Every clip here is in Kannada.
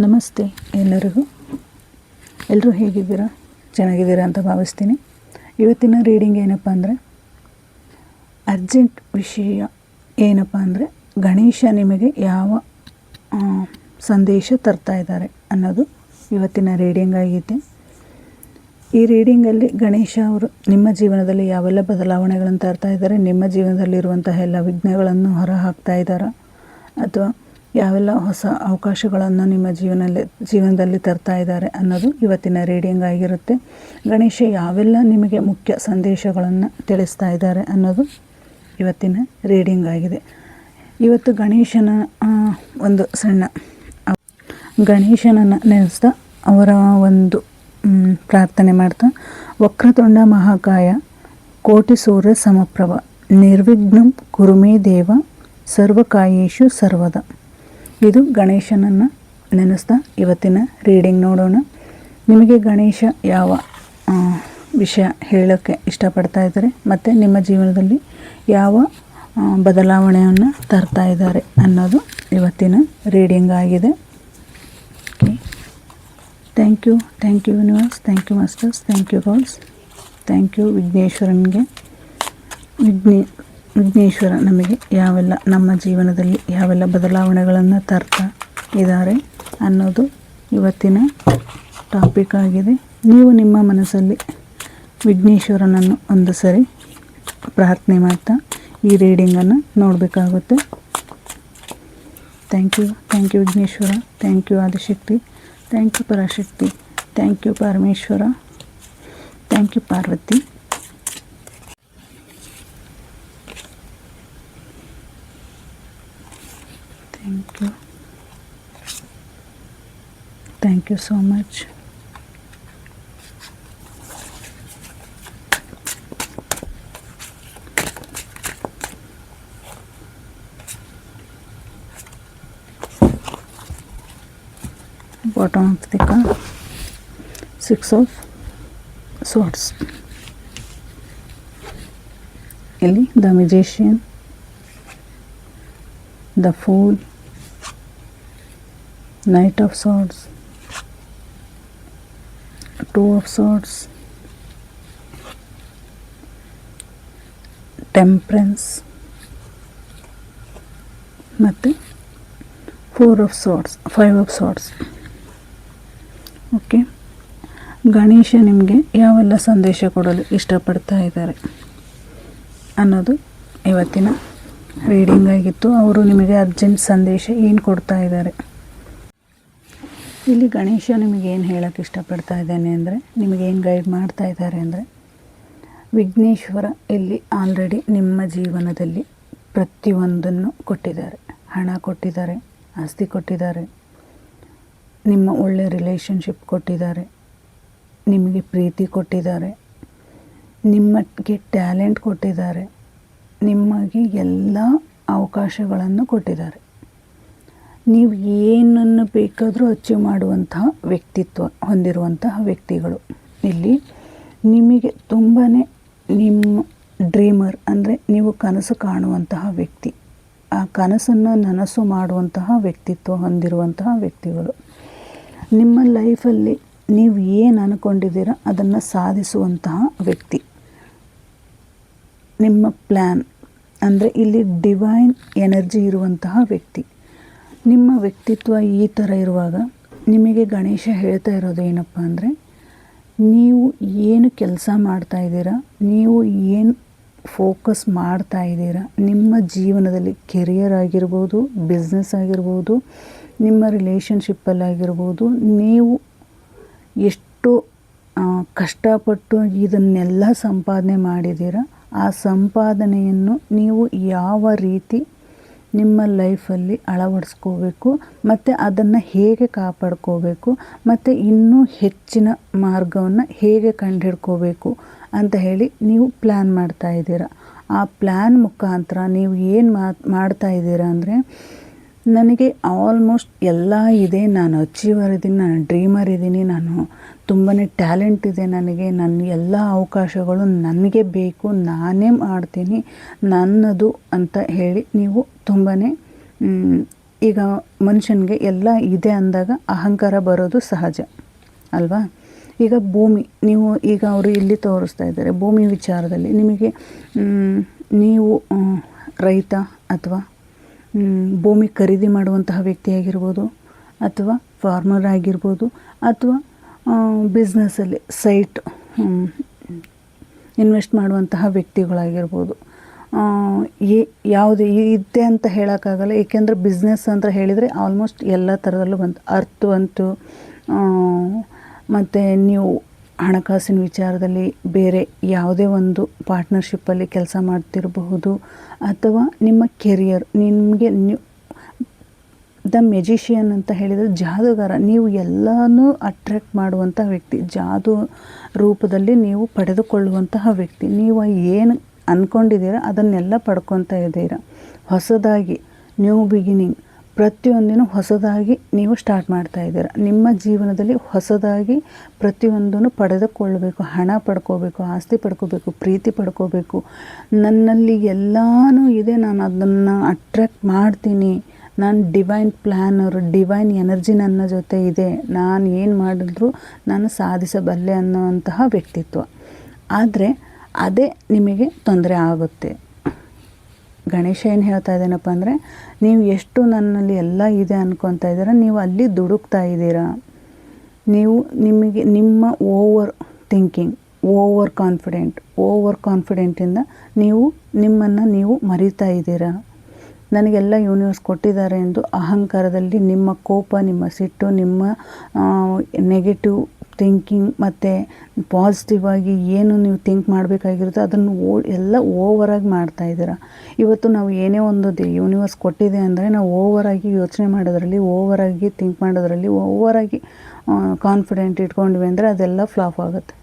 ನಮಸ್ತೆ ಎಲ್ಲರಿಗೂ. ಎಲ್ಲರೂ ಹೇಗಿದ್ದೀರಾ? ಚೆನ್ನಾಗಿದ್ದೀರಾ ಅಂತ ಭಾವಿಸ್ತೀನಿ. ಇವತ್ತಿನ ರೀಡಿಂಗ್ ಏನಪ್ಪ ಅಂದರೆ, ಅರ್ಜೆಂಟ್ ವಿಷಯ ಏನಪ್ಪ ಅಂದರೆ, ಗಣೇಶ ನಿಮಗೆ ಯಾವ ಸಂದೇಶ ತರ್ತಾ ಇದ್ದಾರೆ ಅನ್ನೋದು ಇವತ್ತಿನ ರೀಡಿಂಗ್ ಆಗಿದೆ ಈ ರೀಡಿಂಗಲ್ಲಿ ಗಣೇಶ ಅವರು ನಿಮ್ಮ ಜೀವನದಲ್ಲಿ ಯಾವೆಲ್ಲ ಬದಲಾವಣೆಗಳನ್ನು ತರ್ತಾ ಇದ್ದಾರೆ, ನಿಮ್ಮ ಜೀವನದಲ್ಲಿರುವಂತಹ ಎಲ್ಲ ವಿಘ್ನಗಳನ್ನು ಹೊರಹಾಕ್ತಾ ಇದ್ದಾರಾ, ಅಥವಾ ಯಾವೆಲ್ಲ ಹೊಸ ಅವಕಾಶಗಳನ್ನು ನಿಮ್ಮ ಜೀವನದಲ್ಲಿ ಜೀವನದಲ್ಲಿ ತರ್ತಾ ಇದ್ದಾರೆ ಅನ್ನೋದು ಇವತ್ತಿನ ರೀಡಿಂಗ್ ಆಗಿರುತ್ತೆ. ಗಣೇಶ, ಯಾವೆಲ್ಲ ನಿಮಗೆ ಮುಖ್ಯ ಸಂದೇಶಗಳನ್ನು ತಿಳಿಸ್ತಾ ಇದ್ದಾರೆ ಅನ್ನೋದು ಇವತ್ತಿನ ರೀಡಿಂಗ್ ಆಗಿದೆ. ಇವತ್ತು ಗಣೇಶನ ಒಂದು ಸಣ್ಣ ಗಣೇಶನನ್ನು ನೆನೆಸ್ತಾ ಅವರ ಒಂದು ಪ್ರಾರ್ಥನೆ ಮಾಡ್ತಾ, ವಕ್ರತುಂಡ ಮಹಾಕಾಯ, ಕೋಟಿ ಸೂರ್ಯ ಸಮಪ್ರಭ, ನಿರ್ವಿಘ್ನಂ ಕುರುಮೇ ದೇವ ಸರ್ವಕಾಯೇಶು ಸರ್ವದ. ಇದು ಗಣೇಶನನ್ನು ನೆನೆಸ್ತಾ ಇವತ್ತಿನ ರೀಡಿಂಗ್ ನೋಡೋಣ. ನಿಮಗೆ ಗಣೇಶ ಯಾವ ವಿಷಯ ಹೇಳೋಕ್ಕೆ ಇಷ್ಟಪಡ್ತಾ ಇದ್ದಾರೆ, ಮತ್ತು ನಿಮ್ಮ ಜೀವನದಲ್ಲಿ ಯಾವ ಬದಲಾವಣೆಯನ್ನು ತರ್ತಾ ಇದ್ದಾರೆ ಅನ್ನೋದು ಇವತ್ತಿನ ರೀಡಿಂಗ್ ಆಗಿದೆ. Okay. Thank you thank you universe, thank you masters, thank you gods, thank you ವಿಘ್ನೇಶ್ವರನ್ಗೆ. ವಿಘ್ನೇ ವಿಘ್ನೇಶ್ವರ ನಮಗೆ ಯಾವೆಲ್ಲ ನಮ್ಮ ಜೀವನದಲ್ಲಿ ಯಾವೆಲ್ಲ ಬದಲಾವಣೆಗಳನ್ನು ತರ್ತಾ ಇದ್ದಾರೆ ಅನ್ನೋದು ಇವತ್ತಿನ ಟಾಪಿಕ್ ಆಗಿದೆ. ನೀವು ನಿಮ್ಮ ಮನಸ್ಸಲ್ಲಿ ವಿಘ್ನೇಶ್ವರನನ್ನು ಒಂದು ಸರಿ ಪ್ರಾರ್ಥನೆ ಮಾಡ್ತಾ ಈ ರೀಡಿಂಗನ್ನು ನೋಡಬೇಕಾಗುತ್ತೆ. Thank you thank you Vigneshwara thank you Adishakti thank you Parashakti thank you Parameshwara thank you Parvati. thank you thank you so much bottom of the card six of swords ಇಲ್ಲಿ the musician the pool Knight of swords. Two of swords. Temperance ಮತ್ತು four of swords five of swords okay Ganesha ನಿಮಗೆ ಯಾವೆಲ್ಲ ಸಂದೇಶ ಕೊಡಲು ಇಷ್ಟಪಡ್ತಾ ಇದ್ದಾರೆ ಅನ್ನೋದು ಇವತ್ತಿನ ರೀಡಿಂಗ್ ಆಗಿತ್ತು. ಅವರು ನಿಮಗೆ ಅರ್ಜೆಂಟ್ ಸಂದೇಶ ಏನು ಕೊಡ್ತಾ ಇದ್ದಾರೆ? ಇಲ್ಲಿ ಗಣೇಶ ನಿಮಗೆ ಏನು ಹೇಳೋಕ್ಕೆ ಇಷ್ಟಪಡ್ತಾ ಇದ್ದಾನೆ ಅಂದರೆ ಏನು ಗೈಡ್ ಮಾಡ್ತಾ ಇದ್ದಾರೆ ಅಂದರೆ, ವಿಘ್ನೇಶ್ವರ ಇಲ್ಲಿ ಆಲ್ರೆಡಿ ನಿಮ್ಮ ಜೀವನದಲ್ಲಿ ಪ್ರತಿಯೊಂದನ್ನು ಕೊಟ್ಟಿದ್ದಾರೆ. ಹಣ ಕೊಟ್ಟಿದ್ದಾರೆ, ಆಸ್ತಿ ಕೊಟ್ಟಿದ್ದಾರೆ, ನಿಮ್ಮ ಒಳ್ಳೆ ರಿಲೇಷನ್ಶಿಪ್ ಕೊಟ್ಟಿದ್ದಾರೆ, ನಿಮಗೆ ಪ್ರೀತಿ ಕೊಟ್ಟಿದ್ದಾರೆ, ನಿಮಗೆ ಟ್ಯಾಲೆಂಟ್ ಕೊಟ್ಟಿದ್ದಾರೆ, ನಿಮಗೆ ಎಲ್ಲ ಅವಕಾಶಗಳನ್ನು ಕೊಟ್ಟಿದ್ದಾರೆ. ನೀವು ಏನನ್ನು ಬೇಕಾದರೂ ಅಚೀವ್ ಮಾಡುವಂತಹ ವ್ಯಕ್ತಿತ್ವ ಹೊಂದಿರುವಂತಹ ವ್ಯಕ್ತಿಗಳು. ಇಲ್ಲಿ ನಿಮಗೆ ತುಂಬಾ ನಿಮ್ಮ ಡ್ರೀಮರ್ ಅಂದರೆ ನೀವು ಕನಸು ಕಾಣುವಂತಹ ವ್ಯಕ್ತಿ. ಆ ಕನಸನ್ನು ನನಸು ಮಾಡುವಂತಹ ವ್ಯಕ್ತಿತ್ವ ಹೊಂದಿರುವಂತಹ ವ್ಯಕ್ತಿಗಳು. ನಿಮ್ಮ ಲೈಫಲ್ಲಿ ನೀವು ಏನು ಅಂದ್ಕೊಂಡಿದ್ದೀರ ಅದನ್ನು ಸಾಧಿಸುವಂತಹ ವ್ಯಕ್ತಿ. ನಿಮ್ಮ ಪ್ಲ್ಯಾನ್ ಅಂದರೆ ಇಲ್ಲಿ ಡಿವೈನ್ ಎನರ್ಜಿ ಇರುವಂತಹ ವ್ಯಕ್ತಿ. ನಿಮ್ಮ ವ್ಯಕ್ತಿತ್ವ ಈ ಥರ ಇರುವಾಗ ನಿಮಗೆ ಗಣೇಶ ಹೇಳ್ತಾ ಇರೋದು ಏನಪ್ಪ ಅಂದರೆ, ನೀವು ಏನು ಕೆಲಸ ಮಾಡ್ತಾ ಇದ್ದೀರಾ, ನೀವು ಏನು ಫೋಕಸ್ ಮಾಡ್ತಾ ಇದ್ದೀರಾ, ನಿಮ್ಮ ಜೀವನದಲ್ಲಿ ಕೆರಿಯರ್ ಆಗಿರ್ಬೋದು ಬಿಸ್ನೆಸ್ ಆಗಿರ್ಬೋದು, ನಿಮ್ಮ ರಿಲೇಷನ್ಶಿಪ್ಪಲ್ಲಾಗಿರ್ಬೋದು ನೀವು ಎಷ್ಟು ಕಷ್ಟಪಟ್ಟು ಇದನ್ನೆಲ್ಲ ಸಂಪಾದನೆ ಮಾಡಿದ್ದೀರಾ, ಆ ಸಂಪಾದನೆಯನ್ನು ನೀವು ಯಾವ ರೀತಿ ನಿಮ್ಮ ಲೈಫಲ್ಲಿ ಅಳವಡಿಸ್ಕೋಬೇಕು, ಮತ್ತು ಅದನ್ನು ಹೇಗೆ ಕಾಪಾಡ್ಕೋಬೇಕು, ಮತ್ತು ಇನ್ನೂ ಹೆಚ್ಚಿನ ಮಾರ್ಗವನ್ನು ಹೇಗೆ ಕಂಡುಹಿಡ್ಕೋಬೇಕು ಅಂತ ಹೇಳಿ ನೀವು ಪ್ಲ್ಯಾನ್ ಮಾಡ್ತಾ ಇದ್ದೀರ. ಆ ಪ್ಲ್ಯಾನ್ ಮುಖಾಂತರ ನೀವು ಏನು ಮಾತು ಮಾಡ್ತಾ ಇದ್ದೀರಾ ಅಂದರೆ, ನನಗೆ ಆಲ್ಮೋಸ್ಟ್ ಎಲ್ಲ ಇದೆ. ನಾನು ಅಚೀವರ್ ಇದ್ದೀನಿ ನಾನು ಡ್ರೀಮರ್ ಇದ್ದೀನಿ, ನಾನು ತುಂಬಾ ಟ್ಯಾಲೆಂಟ್ ಇದೆ ನನಗೆ. ನನ್ನ ಎಲ್ಲ ಅವಕಾಶಗಳು ನನಗೆ ಬೇಕು. ನಾನೇ ಮಾಡ್ತೀನಿ ನನ್ನದು ಅಂತ ಹೇಳಿ ನೀವು ತುಂಬಾ ಈಗ ಮನುಷ್ಯನಿಗೆ ಎಲ್ಲ ಇದೆ ಅಂದಾಗ ಅಹಂಕಾರ ಬರೋದು ಸಹಜ, ಅಲ್ವಾ? ಈಗ ಭೂಮಿ, ನೀವು ಈಗ ಅವರು ಇಲ್ಲಿ ತೋರಿಸ್ತಾ ಇದ್ದಾರೆ, ಭೂಮಿ ವಿಚಾರದಲ್ಲಿ ನಿಮಗೆ ನೀವು ರೈತ ಅಥವಾ ಭೂಮಿ ಖರೀದಿ ಮಾಡುವಂತಹ ವ್ಯಕ್ತಿಯಾಗಿರ್ಬೋದು ಅಥವಾ ಫಾರ್ಮರ್ ಆಗಿರ್ಬೋದು ಅಥವಾ ಬಿಸ್ನೆಸ್ಸಲ್ಲಿ ಸೈಟ್ ಇನ್ವೆಸ್ಟ್ ಮಾಡುವಂತಹ ವ್ಯಕ್ತಿಗಳಾಗಿರ್ಬೋದು. ಏ- ಯಾವುದೇ ಇದೆ ಅಂತ ಹೇಳೋಕ್ಕಾಗಲ್ಲ, ಏಕೆಂದರೆ ಬಿಸ್ನೆಸ್ ಅಂತ ಹೇಳಿದರೆ ಆಲ್ಮೋಸ್ಟ್ ಎಲ್ಲ ಥರದಲ್ಲೂ ಬಂತು. ಅರ್ತ್ ಅಂತು ಮತ್ತು ನೀವು ಹಣಕಾಸಿನ ವಿಚಾರದಲ್ಲಿ ಬೇರೆ ಯಾವುದೇ ಒಂದು ಪಾರ್ಟ್ನರ್ಶಿಪ್ಪಲ್ಲಿ ಕೆಲಸ ಮಾಡ್ತಿರಬಹುದು, ಅಥವಾ ನಿಮ್ಮ ಕೆರಿಯರ್ ನಿಮಗೆ ನೀವು ದ ಮೆಜಿಷಿಯನ್ ಅಂತ ಹೇಳಿದರೆ ಜಾದೂಗಾರ. ನೀವು ಎಲ್ಲನೂ ಅಟ್ರ್ಯಾಕ್ಟ್ ಮಾಡುವಂತಹ ವ್ಯಕ್ತಿ. ಜಾದು ರೂಪದಲ್ಲಿ ನೀವು ಪಡೆದುಕೊಳ್ಳುವಂತಹ ವ್ಯಕ್ತಿ. ನೀವು ಏನು ಅಂದ್ಕೊಂಡಿದ್ದೀರ ಅದನ್ನೆಲ್ಲ ಪಡ್ಕೊತಾ ಇದ್ದೀರ. ಹೊಸದಾಗಿ ನ್ಯೂ ಬಿಗಿನಿಂಗ್ ಪ್ರತಿಯೊಂದಿನೂ ಹೊಸದಾಗಿ ನೀವು ಸ್ಟಾರ್ಟ್ ಮಾಡ್ತಾ ಇದ್ದೀರ. ನಿಮ್ಮ ಜೀವನದಲ್ಲಿ ಹೊಸದಾಗಿ ಪ್ರತಿಯೊಂದನ್ನು ಪಡೆದುಕೊಳ್ಳಬೇಕು. ಹಣ ಪಡ್ಕೋಬೇಕು, ಆಸ್ತಿ ಪಡ್ಕೋಬೇಕು, ಪ್ರೀತಿ ಪಡ್ಕೋಬೇಕು. ನನ್ನಲ್ಲಿ ಎಲ್ಲನೂ ಇದೆ. ನಾನು ಅದನ್ನು ಅಟ್ರ್ಯಾಕ್ಟ್ ಮಾಡ್ತೀನಿ. ನಾನು ಡಿವೈನ್ ಪ್ಲ್ಯಾನರ್ ಡಿವೈನ್ ಎನರ್ಜಿ ನನ್ನ ಜೊತೆ ಇದೆ. ನಾನು ಏನು ಮಾಡಿದ್ರು ನಾನು ಸಾಧಿಸಬಲ್ಲೆ ಅನ್ನೋವಂತಹ ವ್ಯಕ್ತಿತ್ವ. ಆದರೆ ಅದೇ ನಿಮಗೆ ತೊಂದರೆ ಆಗುತ್ತೆ. ಗಣೇಶ ಏನು ಹೇಳ್ತಾ ಇದ್ದೇನಪ್ಪ ಅಂದರೆ, ನೀವು ಎಷ್ಟು ನನ್ನಲ್ಲಿ ಎಲ್ಲ ಇದೆ ಅನ್ಕೊತಾ ಇದ್ದೀರಾ, ನೀವು ಅಲ್ಲಿ ದುಡುಕ್ತಾ ಇದ್ದೀರಾ. ನೀವು ನಿಮಗೆ, ನಿಮ್ಮ ಓವರ್ ಥಿಂಕಿಂಗ್ ಓವರ್ ಕಾನ್ಫಿಡೆಂಟ್ ಓವರ್ ಕಾನ್ಫಿಡೆಂಟಿಂದ ನೀವು ನಿಮ್ಮನ್ನು ನೀವು ಮರಿತಾ ಇದ್ದೀರಾ. ನನಗೆಲ್ಲ ಯೂನಿವರ್ಸ್ ಕೊಟ್ಟಿದ್ದಾರೆ ಎಂದು ಅಹಂಕಾರದಲ್ಲಿ ನಿಮ್ಮ ಕೋಪ, ನಿಮ್ಮ ಸಿಟ್ಟು, ನಿಮ್ಮ ನೆಗೆಟಿವ್ ಥಿಂಕಿಂಗ್ ಮತ್ತು ಪಾಸಿಟಿವ್ ಆಗಿ ಏನು ನೀವು ಥಿಂಕ್ ಮಾಡಬೇಕಾಗಿರುತ್ತೋ ಅದನ್ನು ಓ, ಎಲ್ಲ ಓವರಾಗಿ ಮಾಡ್ತಾ ಇದ್ದೀರಾ. ಇವತ್ತು ನಾವು ಏನೇ ಒಂದು ದೇ ಯೂನಿವರ್ಸ್ ಕೊಟ್ಟಿದೆ ಅಂದರೆ ನಾವು ಓವರಾಗಿ ಯೋಚನೆ ಮಾಡೋದ್ರಲ್ಲಿ ಓವರಾಗಿ ಥಿಂಕ್ ಮಾಡೋದ್ರಲ್ಲಿ ಓವರಾಗಿ ಕಾನ್ಫಿಡೆಂಟ್ ಇಟ್ಕೊಂಡ್ವಿ ಅಂದರೆ ಅದೆಲ್ಲ ಫ್ಲಾಪ್ ಆಗುತ್ತೆ.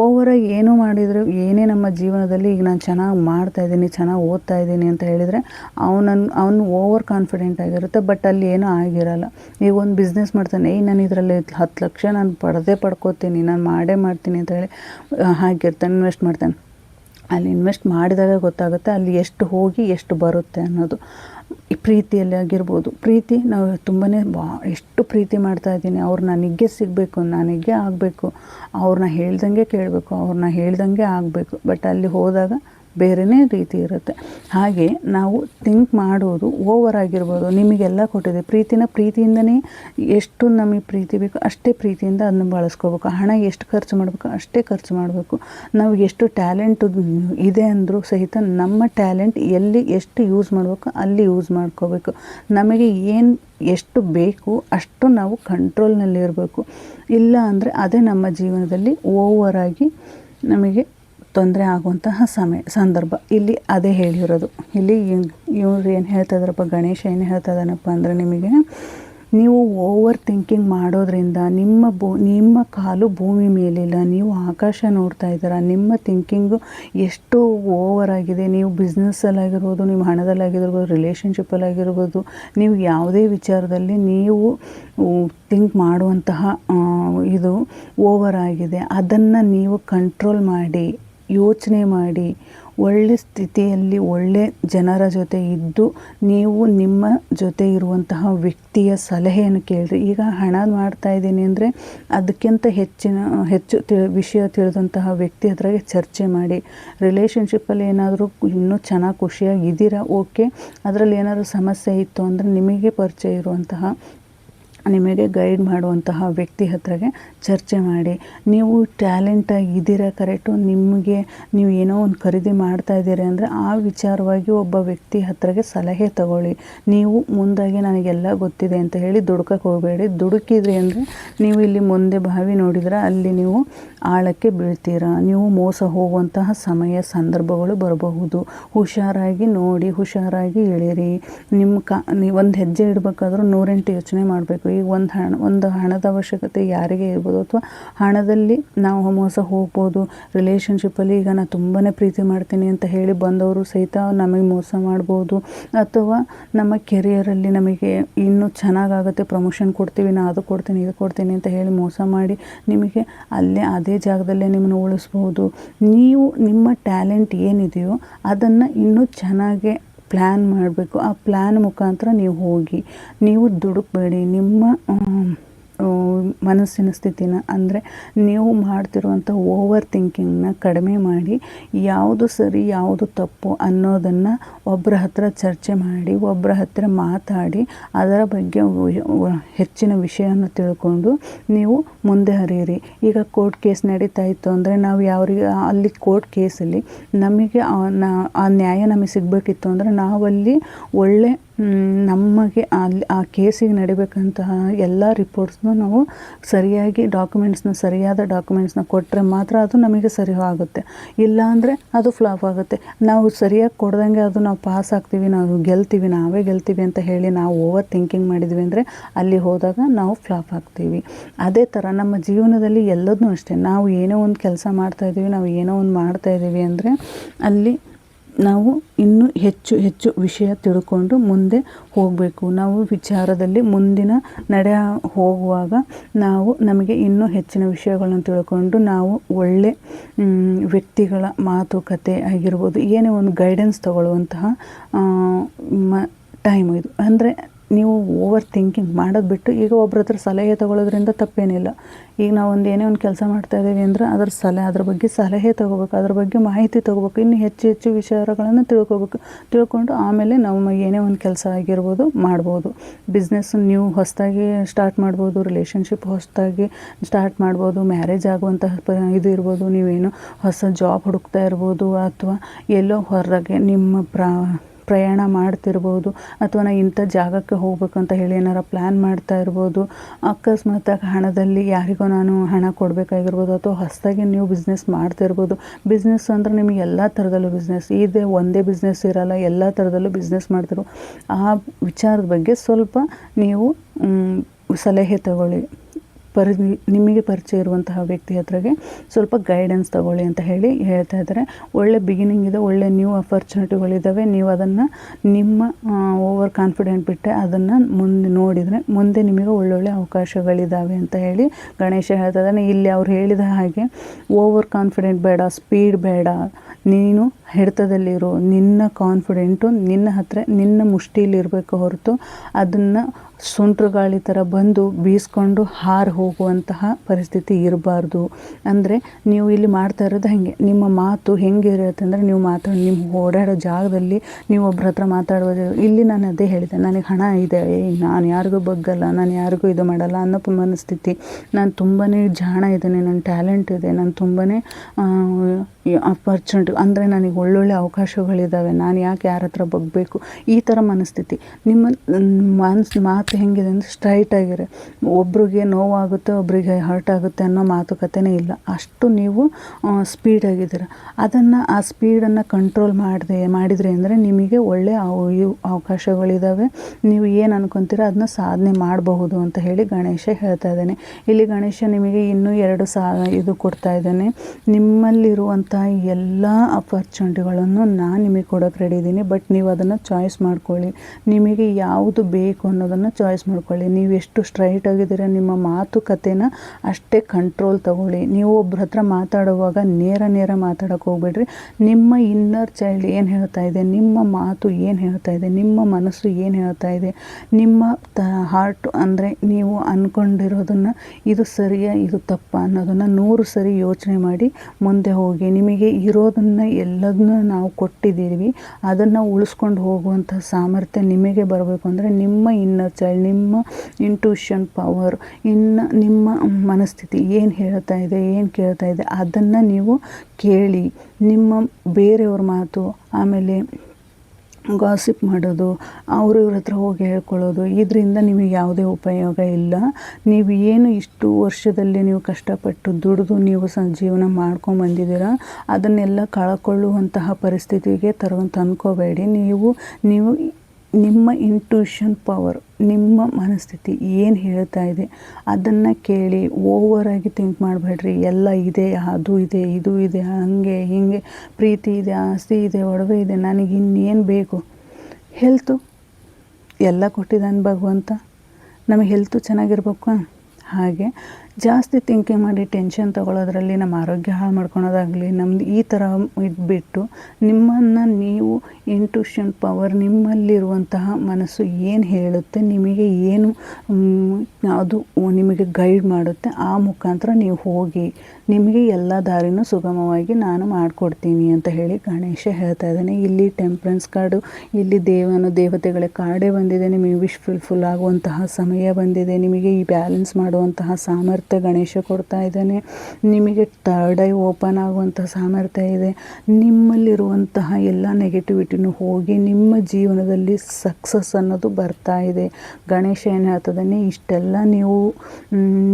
ಓವರಾಗಿ ಏನು ಮಾಡಿದರೂ, ಏನೇ ನಮ್ಮ ಜೀವನದಲ್ಲಿ ಈಗ ನಾನು ಚೆನ್ನಾಗಿ ಮಾಡ್ತಾ ಇದ್ದೀನಿ, ಚೆನ್ನಾಗಿ ಓದ್ತಾ ಇದ್ದೀನಿ ಅಂತ ಹೇಳಿದರೆ ಅವನನ್ನು ಅವನು ಓವರ್ ಕಾನ್ಫಿಡೆಂಟ್ ಆಗಿರುತ್ತೆ, ಬಟ್ ಅಲ್ಲಿ ಏನೂ ಆಗಿರಲ್ಲ. ಈಗ ಒಂದು ಬಿಸ್ನೆಸ್ ಮಾಡ್ತಾನೆ, ಏಯ್ ನಾನು ಇದರಲ್ಲಿ ಹತ್ತು ಲಕ್ಷ ನಾನು ಪಡೆದೇ ಪಡ್ಕೋತೀನಿ, ನಾನು ಮಾಡೇ ಮಾಡ್ತೀನಿ ಅಂತ ಹೇಳಿ ಹಾಕಿರ್ತಾನೆ ಇನ್ವೆಸ್ಟ್ ಮಾಡ್ತಾನೆ. ಅಲ್ಲಿ ಇನ್ವೆಸ್ಟ್ ಮಾಡಿದಾಗ ಗೊತ್ತಾಗುತ್ತೆ ಅಲ್ಲಿ ಎಷ್ಟು ಹೋಗಿ ಎಷ್ಟು ಬರುತ್ತೆ ಅನ್ನೋದು. ಪ್ರೀತಿಯಲ್ಲಿ ಆಗಿರ್ಬೋದು. ಪ್ರೀತಿ, ನಾವು ತುಂಬಾ ಬಾ, ಎಷ್ಟು ಪ್ರೀತಿ ಮಾಡ್ತಾ ಇದ್ದೀನಿ, ಅವ್ರು ನನಗೆ ಸಿಗಬೇಕು, ನನಗೆ ಆಗಬೇಕು, ಅವ್ರನ್ನ ಹೇಳ್ದಂಗೆ ಕೇಳಬೇಕು, ಅವ್ರನ್ನ ಹೇಳ್ದಂಗೆ ಆಗಬೇಕು. ಬಟ್ ಅಲ್ಲಿ ಹೋದಾಗ ಬೇರೆಯೇ ರೀತಿ ಇರುತ್ತೆ. ಹಾಗೆ ನಾವು ಥಿಂಕ್ ಮಾಡೋದು ಓವರ್ ಆಗಿರ್ಬೋದು, ನಿಮಗೆಲ್ಲ ಕೊಟ್ಟಿದೆ. ಪ್ರೀತಿನ ಪ್ರೀತಿಯಿಂದನೇ ಎಷ್ಟು ನಮಗೆ ಪ್ರೀತಿ ಬೇಕು ಅಷ್ಟೇ ಪ್ರೀತಿಯಿಂದ ಅದನ್ನು ಬಳಸ್ಕೋಬೇಕು. ಹಣ ಎಷ್ಟು ಖರ್ಚು ಮಾಡಬೇಕು ಅಷ್ಟೇ ಖರ್ಚು ಮಾಡಬೇಕು. ನಾವು ಎಷ್ಟು ಟ್ಯಾಲೆಂಟ್ ಇದೆ ಅಂದರೂ ಸಹಿತ ನಮ್ಮ ಟ್ಯಾಲೆಂಟ್ ಎಲ್ಲಿ ಎಷ್ಟು ಯೂಸ್ ಮಾಡಬೇಕು ಅಲ್ಲಿ ಯೂಸ್ ಮಾಡ್ಕೋಬೇಕು. ನಮಗೆ ಏನು ಎಷ್ಟು ಬೇಕು ಅಷ್ಟು ನಾವು ಕಂಟ್ರೋಲ್ನಲ್ಲಿರಬೇಕು ಇಲ್ಲ ಅಂದರೆ ಅದೇ ನಮ್ಮ ಜೀವನದಲ್ಲಿ ಓವರಾಗಿ ನಮಗೆ ತೊಂದರೆ ಆಗುವಂತಹ ಸಮಯ, ಸಂದರ್ಭ. ಇಲ್ಲಿ ಅದೇ ಹೇಳಿರೋದು. ಇಲ್ಲಿ ಇವ್ರು ಏನು ಹೇಳ್ತಾ ಇದ್ದಾರಪ್ಪ ಗಣೇಶ ಏನು ಹೇಳ್ತಾ ಇದ್ದಾನಪ್ಪ ಅಂದರೆ ನಿಮಗೆ ನೀವು ಓವರ್ ಥಿಂಕಿಂಗ್ ಮಾಡೋದ್ರಿಂದ ನಿಮ್ಮ ಭೂ, ನಿಮ್ಮ ಕಾಲು ಭೂಮಿ ಮೇಲಿಲ್ಲ, ನೀವು ಆಕಾಶ ನೋಡ್ತಾ ಇದ್ದೀರ, ನಿಮ್ಮ ಥಿಂಕಿಂಗು ಎಷ್ಟು ಓವರ್ ಆಗಿದೆ. ನೀವು ಬಿಸ್ನೆಸ್ಸಲ್ಲಾಗಿರ್ಬೋದು ನಿಮ್ಮ ಹಣದಲ್ಲಾಗಿರ್ಬೋದು ರಿಲೇಷನ್ಶಿಪ್ಪಲ್ಲಾಗಿರ್ಬೋದು ನೀವು ಯಾವುದೇ ವಿಚಾರದಲ್ಲಿ ನೀವು ಥಿಂಕ್ ಮಾಡುವಂತಹ ಇದು ಓವರ್ ಆಗಿದೆ. ಅದನ್ನು ನೀವು ಕಂಟ್ರೋಲ್ ಮಾಡಿ. ಯೋಚನೆ ಮಾಡಿ, ಒಳ್ಳೆ ಸ್ಥಿತಿಯಲ್ಲಿ ಒಳ್ಳೆ ಜನರ ಜೊತೆ ಇದ್ದು, ನೀವು ನಿಮ್ಮ ಜೊತೆ ಇರುವಂತಹ ವ್ಯಕ್ತಿಯ ಸಲಹೆಯನ್ನು ಕೇಳಿರಿ. ಈಗ ಹಣ ಮಾಡ್ತಾ ಇದ್ದೀನಿ ಅಂದರೆ ಅದಕ್ಕಿಂತ ಹೆಚ್ಚಿನ, ಹೆಚ್ಚು ತಿಳಿ, ವಿಷಯ ತಿಳಿದಂತಹ ವ್ಯಕ್ತಿ ಹತ್ರಗೆ ಚರ್ಚೆ ಮಾಡಿ. ರಿಲೇಷನ್ಶಿಪ್ಪಲ್ಲಿ ಏನಾದರೂ ಇನ್ನೂ ಚೆನ್ನಾಗಿ ಖುಷಿಯಾಗಿ ಇದ್ದೀರಾ? ಓಕೆ ಅದರಲ್ಲಿ ಏನಾದರೂ ಸಮಸ್ಯೆ ಇತ್ತು ಅಂದರೆ ನಿಮಗೆ ಪರಿಚಯ ಇರುವಂತಹ ನಿಮಗೆ ಗೈಡ್ ಮಾಡುವಂತಹ ವ್ಯಕ್ತಿ ಹತ್ರಗೆ ಚರ್ಚೆ ಮಾಡಿ. ನೀವು ಟ್ಯಾಲೆಂಟಾಗಿ ಇದ್ದೀರಾ ಕರೆಕ್ಟು ನಿಮಗೆ ನೀವು ಏನೋ ಒಂದು ಖರೀದಿ ಮಾಡ್ತಾ ಇದ್ದೀರಿ ಅಂದರೆ ಆ ವಿಚಾರವಾಗಿ ಒಬ್ಬ ವ್ಯಕ್ತಿ ಹತ್ರಗೆ ಸಲಹೆ ತಗೊಳ್ಳಿ. ನೀವು ಮುಂದಾಗಿ ನನಗೆಲ್ಲ ಗೊತ್ತಿದೆ ಅಂತ ಹೇಳಿ ದುಡ್ಕಕ್ಕೆ ಹೋಗಬೇಡಿ. ದುಡುಕಿದ್ರಿ ಅಂದರೆ ನೀವು ಇಲ್ಲಿ ಮುಂದೆ ಬಾವಿ ನೋಡಿದ್ರೆ ಅಲ್ಲಿ ನೀವು ಆಳಕ್ಕೆ ಬೀಳ್ತೀರಾ. ನೀವು ಮೋಸ ಹೋಗುವಂತಹ ಸಮಯ, ಸಂದರ್ಭಗಳು ಬರಬಹುದು. ಹುಷಾರಾಗಿ ನೋಡಿ, ಹುಷಾರಾಗಿ ಇಳಿರಿ. ನಿಮ್ಮ ಕಾ ನೀವು ಒಂದು ಹೆಜ್ಜೆ ಇಡಬೇಕಾದ್ರೂ ನೂರೆಂಟು ಯೋಚನೆ ಮಾಡಬೇಕು. ಈಗ ಒಂದು ಹಣ, ಒಂದು ಹಣದ ಅವಶ್ಯಕತೆ ಯಾರಿಗೆ ಇರ್ಬೋದು ಅಥವಾ ಹಣದಲ್ಲಿ ನಾವು ಮೋಸ ಹೋಗ್ಬೋದು ರಿಲೇಷನ್ಶಿಪ್ಪಲ್ಲಿ ಈಗ ನಾನು ತುಂಬಾ ಪ್ರೀತಿ ಮಾಡ್ತೀನಿ ಅಂತ ಹೇಳಿ ಬಂದವರು ಸಹಿತ ನಮಗೆ ಮೋಸ ಮಾಡ್ಬೋದು ಅಥವಾ ನಮ್ಮ ಕೆರಿಯರಲ್ಲಿ ನಮಗೆ ಇನ್ನೂ ಚೆನ್ನಾಗಾಗುತ್ತೆ ಪ್ರಮೋಷನ್ ಕೊಡ್ತೀವಿ ನಾನು ಅದು ಕೊಡ್ತೀನಿ, ಇದು ಕೊಡ್ತೀನಿ ಅಂತ ಹೇಳಿ ಮೋಸ ಮಾಡಿ ನಿಮಗೆ ಅಲ್ಲೇ ಅದೇ ಜಾಗದಲ್ಲೇ ನಿಮ್ಮನ್ನು ಉಳಿಸ್ಬೋದು. ನೀವು ನಿಮ್ಮ ಟ್ಯಾಲೆಂಟ್ ಏನಿದೆಯೋ ಅದನ್ನು ಇನ್ನೂ ಚೆನ್ನಾಗಿ ಪ್ಲ್ಯಾನ್ ಮಾಡಬೇಕು. ಆ ಪ್ಲ್ಯಾನ್ ಮುಖಾಂತರ ನೀವು ಹೋಗಿ. ನೀವು ದುಡುಕಬೇಡಿ. ನಿಮ್ಮ ಮನಸ್ಸಿನ ಸ್ಥಿತಿನ, ಅಂದರೆ ನೀವು ಮಾಡ್ತಿರುವಂಥ ಓವರ್ ಥಿಂಕಿಂಗ್ನ ಕಡಿಮೆ ಮಾಡಿ, ಯಾವುದು ಸರಿ, ಯಾವುದು ತಪ್ಪು ಅನ್ನೋದನ್ನು ಒಬ್ಬರ ಹತ್ರ ಚರ್ಚೆ ಮಾಡಿ ಒಬ್ಬರ ಹತ್ರ ಮಾತಾಡಿ, ಅದರ ಬಗ್ಗೆ ಹೆಚ್ಚಿನ ವಿಷಯವನ್ನು ತಿಳ್ಕೊಂಡು ನೀವು ಮುಂದೆ ಹರಿಯಿರಿ. ಈಗ ಕೋರ್ಟ್ ಕೇಸ್ ನಡೀತಾ ಇತ್ತು ಅಂದರೆ ನಾವು ಯಾವ ರೀ ಅಲ್ಲಿ ಕೋರ್ಟ್ ಕೇಸಲ್ಲಿ ನಮಗೆ ಆ ನ್ಯಾಯ ನಮಗೆ ಸಿಗಬೇಕಿತ್ತು ಅಂದರೆ ನಾವಲ್ಲಿ ಒಳ್ಳೆ ನಮಗೆ ಅಲ್ಲಿ ಆ ಕೇಸಿಗೆ ನಡಿಬೇಕಂತಹ ಎಲ್ಲ ರಿಪೋರ್ಟ್ಸ್ನೂ ನಾವು ಸರಿಯಾಗಿ ಡಾಕ್ಯುಮೆಂಟ್ಸ್ನ ಸರಿಯಾದ ಡಾಕ್ಯುಮೆಂಟ್ಸ್ನ ಕೊಟ್ಟರೆ ಮಾತ್ರ ಅದು ನಮಗೆ ಸರಿ ಆಗುತ್ತೆ. ಇಲ್ಲ ಅಂದರೆ ಅದು ಫ್ಲಾಪ್ ಆಗುತ್ತೆ. ನಾವು ಸರಿಯಾಗಿ ಕೊಡ್ದಂಗೆ ಅದು ನಾವು ಪಾಸ್ ಆಗ್ತೀವಿ, ನಾವು ಗೆಲ್ತೀವಿ, ನಾವೇ ಗೆಲ್ತೀವಿ ಅಂತ ಹೇಳಿ ನಾವು ಓವರ್ ಥಿಂಕಿಂಗ್ ಮಾಡಿದ್ವಿ ಅಂದರೆ ಅಲ್ಲಿ ಹೋದಾಗ ನಾವು ಫ್ಲಾಪ್ ಆಗ್ತೀವಿ. ಅದೇ ಥರ ನಮ್ಮ ಜೀವನದಲ್ಲಿ ಎಲ್ಲದನ್ನೂ ಅಷ್ಟೇ. ನಾವು ಏನೋ ಒಂದು ಕೆಲಸ ಮಾಡ್ತಾಯಿದ್ದೀವಿ ನಾವು ಏನೋ ಒಂದು ಮಾಡ್ತಾಯಿದ್ದೀವಿ ಅಂದರೆ ಅಲ್ಲಿ ನಾವು ಇನ್ನೂ ಹೆಚ್ಚು ಹೆಚ್ಚು ವಿಷಯ ತಿಳ್ಕೊಂಡು ಮುಂದೆ ಹೋಗಬೇಕು. ನಾವು ವಿಚಾರದಲ್ಲಿ ಮುಂದಿನ ನಡೆ ಹೋಗುವಾಗ ನಾವು ನಮಗೆ ಇನ್ನೂ ಹೆಚ್ಚಿನ ವಿಷಯಗಳನ್ನು ತಿಳ್ಕೊಂಡು ನಾವು ಒಳ್ಳೆ ವ್ಯಕ್ತಿಗಳ ಮಾತುಕತೆ ಆಗಿರ್ಬೋದು, ಏನೇ ಒಂದು ಗೈಡೆನ್ಸ್ ತಗೊಳ್ಳುವಂತಹ ಮ ಟೈಮ್ ಇದು. ಅಂದರೆ ನೀವು ಓವರ್ ಥಿಂಕಿಂಗ್ ಮಾಡೋದು ಬಿಟ್ಟು ಈಗ ಒಬ್ರ ಹತ್ರ ಸಲಹೆ ತೊಗೊಳೋದ್ರಿಂದ ತಪ್ಪೇನಿಲ್ಲ. ಈಗ ನಾವು ಒಂದು ಏನೇ ಒಂದು ಕೆಲಸ ಮಾಡ್ತಾ ಇದ್ದೀವಿ ಅಂದರೆ ಅದ್ರ ಸಲಹೆ ಅದ್ರ ಬಗ್ಗೆ ಸಲಹೆ ತೊಗೋಬೇಕು, ಅದ್ರ ಬಗ್ಗೆ ಮಾಹಿತಿ ತೊಗೋಬೇಕು, ಇನ್ನು ಹೆಚ್ಚು ಹೆಚ್ಚು ವಿಚಾರಗಳನ್ನು ತಿಳ್ಕೊಬೇಕು. ತಿಳ್ಕೊಂಡು ಆಮೇಲೆ ನಮ್ಮ ಏನೇ ಒಂದು ಕೆಲಸ ಆಗಿರ್ಬೋದು ಮಾಡ್ಬೋದು. ಬಿಸ್ನೆಸ್ ನೀವು ಹೊಸದಾಗಿ ಸ್ಟಾರ್ಟ್ ಮಾಡ್ಬೋದು ರಿಲೇಷನ್ಶಿಪ್ ಹೊಸದಾಗಿ ಸ್ಟಾರ್ಟ್ ಮಾಡ್ಬೋದು ಮ್ಯಾರೇಜ್ ಆಗುವಂತಹ ಪ, ಇದು ಇರ್ಬೋದು, ನೀವೇನು ಹೊಸ ಜಾಬ್ ಹುಡುಕ್ತಾ ಇರ್ಬೋದು ಅಥವಾ ಎಲ್ಲೋ ಹೊರಗೆ ನಿಮ್ಮ ಪ್ರಾ ಪ್ರಯಾಣ ಮಾಡ್ತಿರ್ಬೋದು ಅಥವಾ ನಾ ಇಂಥ ಜಾಗಕ್ಕೆ ಹೋಗಬೇಕು ಅಂತ ಹೇಳಿ ಏನಾರ ಪ್ಲ್ಯಾನ್ ಮಾಡ್ತಾ ಇರ್ಬೋದು. ಅಕಸ್ಮಾತಾಗಿ ಹಣದಲ್ಲಿ ಯಾರಿಗೋ ನಾನು ಹಣ ಕೊಡಬೇಕಾಗಿರ್ಬೋದು ಅಥವಾ ಹೊಸದಾಗಿ ನೀವು ಬಿಸ್ನೆಸ್ ಮಾಡ್ತಿರ್ಬೋದು. ಬಿಸ್ನೆಸ್ ಅಂದರೆ ನಿಮಗೆ ಎಲ್ಲ ಥರದಲ್ಲೂ ಬಿಸ್ನೆಸ್ ಇದೇ ಒಂದೇ ಬಿಸ್ನೆಸ್ ಇರಲ್ಲ, ಎಲ್ಲ ಥರದಲ್ಲೂ ಬಿಸ್ನೆಸ್ ಮಾಡ್ತಿರೋ ಆ ವಿಚಾರದ ಬಗ್ಗೆ ಸ್ವಲ್ಪ ನೀವು ಸಲಹೆ ತಗೊಳ್ಳಿ. ಪರಿ, ನಿಮಗೆ ಪರಿಚಯ ಇರುವಂತಹ ವ್ಯಕ್ತಿ ಹತ್ರಗೆ ಸ್ವಲ್ಪ ಗೈಡೆನ್ಸ್ ತಗೊಳ್ಳಿ ಅಂತ ಹೇಳಿ ಹೇಳ್ತಾ ಇದ್ದಾರೆ. ಒಳ್ಳೆ ಬಿಗಿನಿಂಗ್ ಇದೆ, ಒಳ್ಳೆ ನ್ಯೂ ಅಪರ್ಚುನಿಟಿಗಳಿದ್ದಾವೆ ನೀವು ಅದನ್ನು ನಿಮ್ಮ ಓವರ್ ಕಾನ್ಫಿಡೆಂಟ್ ಬಿಟ್ಟೆ ಅದನ್ನು ಮುಂದೆ ನೋಡಿದರೆ ಮುಂದೆ ನಿಮಗೆ ಒಳ್ಳೊಳ್ಳೆ ಅವಕಾಶಗಳಿದ್ದಾವೆ ಅಂತ ಹೇಳಿ ಗಣೇಶ ಹೇಳ್ತಾ ಇದ್ದಾನೆ. ಇಲ್ಲಿ ಅವ್ರು ಹೇಳಿದ ಹಾಗೆ ಓವರ್ ಕಾನ್ಫಿಡೆಂಟ್ ಬೇಡ ಸ್ಪೀಡ್ ಬೇಡ. ನೀನು ಹಿಡಿತದಲ್ಲಿರು. ನಿನ್ನ ಕಾನ್ಫಿಡೆಂಟು ನಿನ್ನ ಹತ್ರ, ನಿನ್ನ ಮುಷ್ಟಿಯಲ್ಲಿರಬೇಕು ಹೊರತು ಅದನ್ನು ಸುಂಟ್ರು ಗಾಳಿ ಥರ ಬಂದು ಬೀಸ್ಕೊಂಡು ಹಾರಿ ಹೋಗುವಂತಹ ಪರಿಸ್ಥಿತಿ ಇರಬಾರ್ದು. ಅಂದರೆ ನೀವು ಇಲ್ಲಿ ಮಾಡ್ತಾ ಇರೋದು ಹಾಗೆ. ನಿಮ್ಮ ಮಾತು ಹೆಂಗಿರುತ್ತೆ ಅಂದರೆ ನೀವು ಮಾತಾಡಿ ನಿಮ್ಮ ಓಡಾಡೋ ಜಾಗದಲ್ಲಿ ನೀವು ಒಬ್ರ ಹತ್ರ ಮಾತಾಡೋದು ಇಲ್ಲಿ ನಾನು ಅದೇ ಹೇಳಿದೆ. ನನಗೆ ಹಣ ಇದೆ. ನಾನು ಯಾರಿಗೂ ಬಗ್ಗಲ್ಲ. ನಾನು ಯಾರಿಗೂ ಇದು ಮಾಡಲ್ಲ ಅನ್ನೋ ಮನಸ್ಥಿತಿ. ನಾನು ತುಂಬಾ ಜಾಣ ಇದ್ದೇನೆ. ನನ್ನ ಟ್ಯಾಲೆಂಟ್ ಇದೆ. ನಾನು ತುಂಬಾ ಅಪರ್ಚುನಿಟಿ ಅಂದರೆ ನನಗೆ ಒಳ್ಳೊಳ್ಳೆ ಅವಕಾಶಗಳಿದ್ದಾವೆ ನಾನು ಯಾಕೆ ಯಾರ ಹತ್ರ ಬಗ್ಬೇಕು? ಈ ಥರ ಮನಸ್ಥಿತಿ. ನಿಮ್ಮ ಮನ್ಸು, ಮಾತು ಹೆಂಗಿದೆ ಅಂದರೆ ಸ್ಟ್ರೈಟ್ ಆಗಿರಿ, ಒಬ್ರಿಗೆ ನೋವಾಗುತ್ತೆ, ಒಬ್ರಿಗೆ ಹರ್ಟ್ ಆಗುತ್ತೆ ಅನ್ನೋ ಮಾತುಕತೆನೇ ಇಲ್ಲ. ಅಷ್ಟು ನೀವು ಸ್ಪೀಡ್ ಆಗಿದ್ದೀರ. ಅದನ್ನು, ಆ ಸ್ಪೀಡನ್ನು ಕಂಟ್ರೋಲ್ ಮಾಡಿದೆ, ಮಾಡಿದರೆ ಅಂದರೆ ನಿಮಗೆ ಒಳ್ಳೆ ಅವು ಇವು ಅವಕಾಶಗಳಿದ್ದಾವೆ ನೀವು ಏನು ಅನ್ಕೊಂತೀರೋ ಅದನ್ನ ಸಾಧನೆ ಮಾಡಬಹುದು ಅಂತ ಹೇಳಿ ಗಣೇಶ ಹೇಳ್ತಾ ಇದ್ದಾನೆ. ಇಲ್ಲಿ ಗಣೇಶ ನಿಮಗೆ ಇನ್ನೂ ಎರಡು ಸಾ, ಇದು ಕೊಡ್ತಾ ಇದ್ದಾನೆ. ನಿಮ್ಮಲ್ಲಿರುವಂಥ ಎಲ್ಲ ಅಪರ್ಚುನಿಟಿಗಳನ್ನು ನಾನು ನಿಮಗೆ ಕೊಡೋಕೆ ರೆಡಿ ಇದ್ದೀನಿ ಬಟ್ ನೀವು ಅದನ್ನು ಚಾಯ್ಸ್ ಮಾಡ್ಕೊಳ್ಳಿ. ನಿಮಗೆ ಯಾವುದು ಬೇಕು ಅನ್ನೋದನ್ನು ಚಾಯ್ಸ್ ಮಾಡ್ಕೊಳ್ಳಿ. ನೀವು ಎಷ್ಟು ಸ್ಟ್ರೈಟ್ ಆಗಿದ್ದೀರ, ನಿಮ್ಮ ಮಾತುಕತೆನ ಅಷ್ಟೇ ಕಂಟ್ರೋಲ್ ತಗೊಳ್ಳಿ. ನೀವು ಒಬ್ರ ಹತ್ರ ಮಾತಾಡುವಾಗ ನೇರ ನೇರ ಮಾತಾಡೋಕೆ ಹೋಗ್ಬೇಡ್ರಿ. ನಿಮ್ಮ ಇನ್ನರ್ ಚೈಲ್ಡ್ ಏನು ಹೇಳ್ತಾ ಇದೆ, ನಿಮ್ಮ ಮಾತು ಏನು ಹೇಳ್ತಾ ಇದೆ, ನಿಮ್ಮ ಮನಸ್ಸು ಏನು ಹೇಳ್ತಾ ಇದೆ, ನಿಮ್ಮ ತ ಹಾರ್ಟ್ ಅಂದರೆ ನೀವು ಅಂದ್ಕೊಂಡಿರೋದನ್ನು ಇದು ಸರಿಯಾ, ಇದು ತಪ್ಪ ಅನ್ನೋದನ್ನು ನೂರು ಸರಿ ಯೋಚನೆ ಮಾಡಿ ಮುಂದೆ ಹೋಗಿ. ನಿಮಗೆ ಇರೋದನ್ನು ಎಲ್ಲದನ್ನ ನಾವು ಕೊಟ್ಟಿದ್ದೀವಿ. ಅದನ್ನು ಉಳಿಸ್ಕೊಂಡು ಹೋಗುವಂಥ ಸಾಮರ್ಥ್ಯ ನಿಮಗೆ ಬರಬೇಕು ಅಂದರೆ ನಿಮ್ಮ ಇನ್ನರ್ ಚೈಲ್ಡ್ ನಿಮ್ಮ ಇಂಟ್ಯೂಷನ್ ಪವರ್ ಇನ್ನು ನಿಮ್ಮ ಮನಸ್ಥಿತಿ ಏನು ಹೇಳ್ತಾ ಇದೆ, ಏನು ಕೇಳ್ತಾ ಇದೆ, ಅದನ್ನು ನೀವು ಕೇಳಿ, ನಿಮ್ಮ ಬೇರೆಯವ್ರ ಮಾತು, ಆಮೇಲೆ ಗಾಸಿಪ್ ಮಾಡೋದು ಅವ್ರ ಇವ್ರ ಹತ್ರ ಹೋಗಿ ಹೇಳ್ಕೊಳ್ಳೋದು, ಇದರಿಂದ ನಿಮಗೆ ಯಾವುದೇ ಉಪಯೋಗ ಇಲ್ಲ. ನೀವು ಏನು ಇಷ್ಟು ವರ್ಷದಲ್ಲಿ ನೀವು ಕಷ್ಟಪಟ್ಟು ದುಡಿದು ನೀವು ಸ ಜೀವನ ಅದನ್ನೆಲ್ಲ ಕಳ್ಕೊಳ್ಳುವಂತಹ ಪರಿಸ್ಥಿತಿಗೆ ತರೋ ತಂದ್ಕೋಬೇಡಿ ನೀವು ನೀವು ನಿಮ್ಮ ಇಂಟ್ಯೂಷನ್ ಪವರ್ ನಿಮ್ಮ ಮನಸ್ಥಿತಿ ಏನು ಹೇಳ್ತಾ ಇದೆ ಅದನ್ನು ಕೇಳಿ ಓವರಾಗಿ ಥಿಂಕ್ ಮಾಡಬೇಡ್ರಿ. ಎಲ್ಲ ಇದೆ, ಅದು ಇದೆ, ಇದು ಇದೆ, ಹಾಗೆ, ಹೀಗೆ, ಪ್ರೀತಿ ಇದೆ, ಆಸ್ತಿ ಇದೆ, ಒಡವೆ ಇದೆ, ನನಗೆ ಇನ್ನೇನು ಬೇಕು? ಹೆಲ್ತು ಎಲ್ಲ ಕೊಟ್ಟಿದ್ದಾನೆ ಭಗವಂತ. ನಮಗೆ ಹೆಲ್ತು ಚೆನ್ನಾಗಿರ್ಬೇಕು. ಹಾಗೆ ಜಾಸ್ತಿ ಥಿಂಕಿಂಗ್ ಮಾಡಿ ಟೆನ್ಷನ್ ತಗೊಳ್ಳೋದ್ರಲ್ಲಿ ನಮ್ಮ ಆರೋಗ್ಯ ಹಾಳು ಮಾಡ್ಕೊಳೋದಾಗಲಿ, ನಮ್ದು ಈ ಥರ ಇದು ಬಿಟ್ಟು ನಿಮ್ಮನ್ನು ನೀವು ಇಂಟ್ಯೂಷನ್ ಪವರ್ ನಿಮ್ಮಲ್ಲಿರುವಂತಹ ಮನಸ್ಸು ಏನು ಹೇಳುತ್ತೆ, ನಿಮಗೆ ಏನು ಅದು ನಿಮಗೆ ಗೈಡ್ ಮಾಡುತ್ತೆ, ಆ ಮುಖಾಂತರ ನೀವು ಹೋಗಿ ನಿಮಗೆ ಎಲ್ಲ ದಾರಿನೂ ಸುಗಮವಾಗಿ ನಾನು ಮಾಡಿಕೊಡ್ತೀನಿ ಅಂತ ಹೇಳಿ ಗಣೇಶ ಹೇಳ್ತಾ ಇದ್ದಾನೆ. ಇಲ್ಲಿ ಟೆಂಪ್ರೆನ್ಸ್ ಕಾರ್ಡು ಇಲ್ಲಿ ದೇವನು, ದೇವತೆಗಳ ಕಾರ್ಡೇ ಬಂದಿದೆ, ನಿಮಗೆ ವಿಶ್ ಫುಲ್ಫುಲ್ ಆಗುವಂತಹ ಸಮಯ ಬಂದಿದೆ, ನಿಮಗೆ ಈ ಬ್ಯಾಲೆನ್ಸ್ ಮಾಡುವಂತಹ ಸಾಮರ್ಥ್ಯ ಗಣೇಶ ಕೊಡ್ತಾ ಇದ್ದಾನೆ. ನಿಮಗೆ ಥರ್ಡ್ ಐ ಓಪನ್ ಆಗುವಂಥ ಸಾಮರ್ಥ್ಯ ಇದೆ. ನಿಮ್ಮಲ್ಲಿರುವಂತಹ ಎಲ್ಲ ನೆಗೆಟಿವಿಟಿನೂ ಹೋಗಿ ನಿಮ್ಮ ಜೀವನದಲ್ಲಿ ಸಕ್ಸಸ್ ಅನ್ನೋದು ಬರ್ತಾ ಇದೆ. ಗಣೇಶ ಏನು ಹೇಳ್ತದಾನೆ ಇಷ್ಟೆಲ್ಲ ನೀವು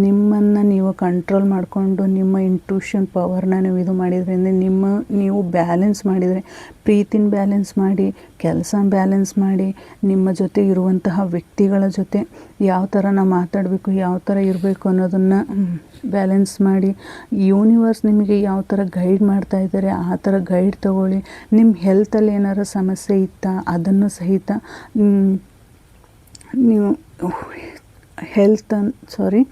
ನಿಮ್ಮನ್ನು ನೀವು ಕಂಟ್ರೋಲ್ ಮಾಡಿಕೊಂಡು ನಿಮ್ಮ ಇಂಟ್ಯೂಷನ್ ಪವರ್ನ ನೀವು ಇದು ಮಾಡಿದ್ರಿಂದ ನಿಮ್ಮ, ನೀವು ಬ್ಯಾಲೆನ್ಸ್ ಮಾಡಿದರೆ, ಪ್ರೀತಿನ ಬ್ಯಾಲೆನ್ಸ್ ಮಾಡಿ ಕೆಲಸ ಬ್ಯಾಲೆನ್ಸ್ ಮಾಡಿ ನಿಮ್ಮ ಜೊತೆ ಇರುವಂತಹ ವ್ಯಕ್ತಿಗಳ ಜೊತೆ ಯಾವ ಥರ ನಾವು ಮಾತಾಡಬೇಕು, ಯಾವ ಥರ ಇರಬೇಕು ಅನ್ನೋದನ್ನು ಬ್ಯಾಲೆನ್ಸ್ ಮಾಡಿ ಯೂನಿವರ್ಸ್ ನಿಮಗೆ ಯಾವ ಥರ ಗೈಡ್ ಮಾಡ್ತಾ ಇದ್ದಾರೆ, ಆ ಥರ ಗೈಡ್ ತಗೊಳ್ಳಿ. ನಿಮ್ಮ ಹೆಲ್ತಲ್ಲಿ ಏನಾರು ಸಮಸ್ಯೆ ಇತ್ತಾ, ಅದನ್ನು ಸಹಿತ ನೀವು ಹೆಲ್ತ್ ಸಾರಿ